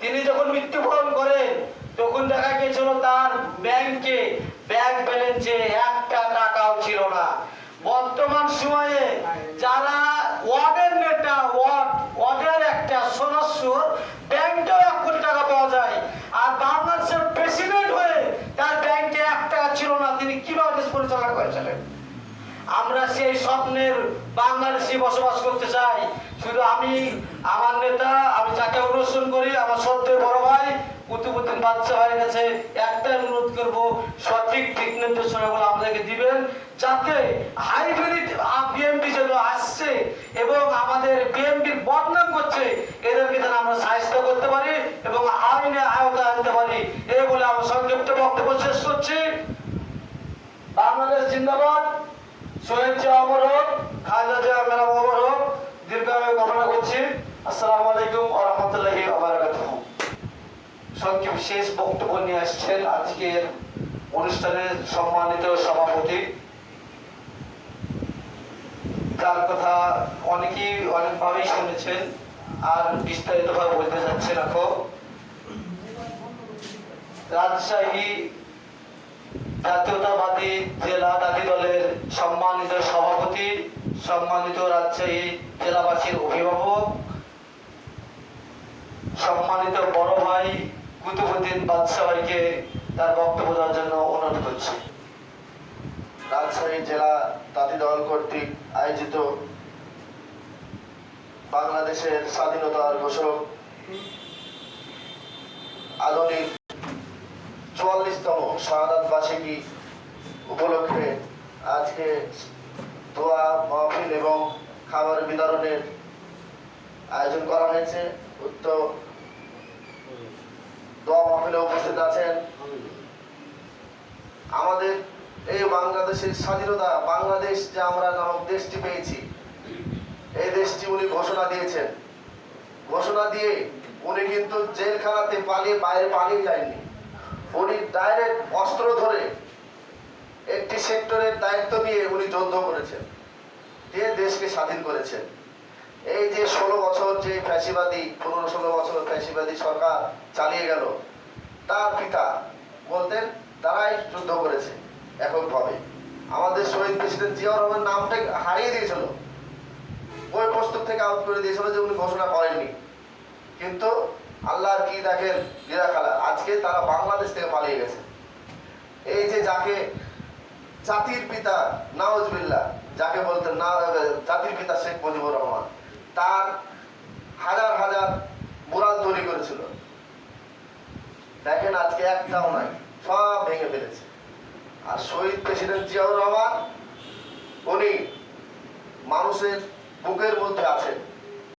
তিনি যখন মৃত্যুবরণ করেন, তখন দেখা গেছিল তার ব্যাংকে ব্যাংক ব্যালেন্সে একটা টাকাও ছিল না। বর্তমান সময়ে যারা ওয়ার্ডের নেতা, ওয়ার্ড, ওয়ার্ডের একটা সদস্য, ব্যাংকেও এক কোটি টাকা পাওয়া যায়। আর বাংলাদেশের প্রেসিডেন্ট হয়ে তার ব্যাংকে এক টাকা ছিল না, তিনি কীভাবে দেশ পরিচালনা করেছিলেন? আমরা সেই স্বপ্নের বাংলাদেশে বসবাস করতে চাই। শুধু আমি, আমার নেতা, আমি যাকে অনুসরণ করি আমার সত্যি বড় ভাই বাদশাহ ভাইয়ের কাছে অনুরোধ করব, সঠিক দিক নির্দেশনাগুলো আমাদেরকে দিবেন যাতে হাইব্রিড বিএমপি যেগুলো আসছে এবং আমাদের বিএমপির বদনাম করছে, এদেরকে যেন আমরা করতে পারি এবং আইনে আয়তা আনতে পারি। সংক্ষিপ্ত বক্তব্য শেষ করছি। বাংলাদেশ জিন্দাবাদ। শহীদ জিয়া অমর হোক, খালেদা জিয়া অমর হোক কামনা করছি। সংক্ষেপ শেষ বক্তব্য নিয়ে আসছেন আজকের অনুষ্ঠানের সম্মানিত সভাপতি। যার কথা অনেকেই অনেকভাবেই শুনেছেন আর বিস্তারিতভাবে বলতে যাচ্ছেন এখন রাজশাহী জাতীয়তাবাদী জেলা দাবি দলের সম্মানিত সভাপতি, সম্মানিত রাজশাহী জেলাবাসীর অভিভাবক, সম্মানিত বড় ভাই কুতুবুদ্দিন বাদশাহ ভাইকে তার বক্তব্য দেওয়ার জন্য অনুরোধ করছি। রাজশাহী জেলা তাঁতি দল কর্তৃক আয়োজিত বাংলাদেশের স্বাধীনতার ঘোষক আধুনিক চুয়াল্লিশতম শাহাদাত বার্ষিকী উপলক্ষে আজকে দোয়া, মাহফিল এবং খাবার বিতরণের আয়োজন করা হয়েছে। উক্ত দোয়া মাহফিলে উপস্থিত আছেন আমাদের এই বাংলাদেশের স্বাধীনতা, বাংলাদেশ যে আমরা নামক দেশটি পেয়েছি, এই দেশটি উনি ঘোষণা দিয়েছেন। ঘোষণা দিয়ে উনি কিন্তু জেলখানাতে পালিয়ে বাইরে পালিয়ে যায়নি। উনি ডাইরেক্ট অস্ত্র ধরে একটি সেক্টরের দায়িত্ব নিয়ে উনি যুদ্ধ করেছেন, দিয়ে দেশকে স্বাধীন করেছেন। এই যে ষোলো বছর যে ফ্যাসিবাদী, পনেরো ষোলো বছর ফ্যাসিবাদী সরকার চালিয়ে গেল, তার পিতা বলতেন, তারাই যুদ্ধ করেছে। এককভাবে আমাদের শহীদ প্রেসিডেন্ট জিয়াউর রহমান নামটা হারিয়ে দিয়েছিল। ওই প্রস্তুত থেকে আউট করে দিয়েছিল যে উনি ঘোষণা করেননি। কিন্তু আল্লাহর কি দেখেন? খেলা। আজকে তারা বাংলাদেশ থেকে পালিয়ে গেছে। এই যে যাকে জাতির পিতা নাওজবিল্লা যাকে বলতেন না, জাতির পিতা শেখ মুজিবুর রহমান, তার হাজার হাজার মুরাল তৈরি করেছিল। দেখেন আজকে একটাও নাই, সব ভেঙে ফেলেছে। আর শহীদ প্রেসিডেন্ট জিয়াউর রহমান উনি মানুষের বুকের মধ্যে আছেন।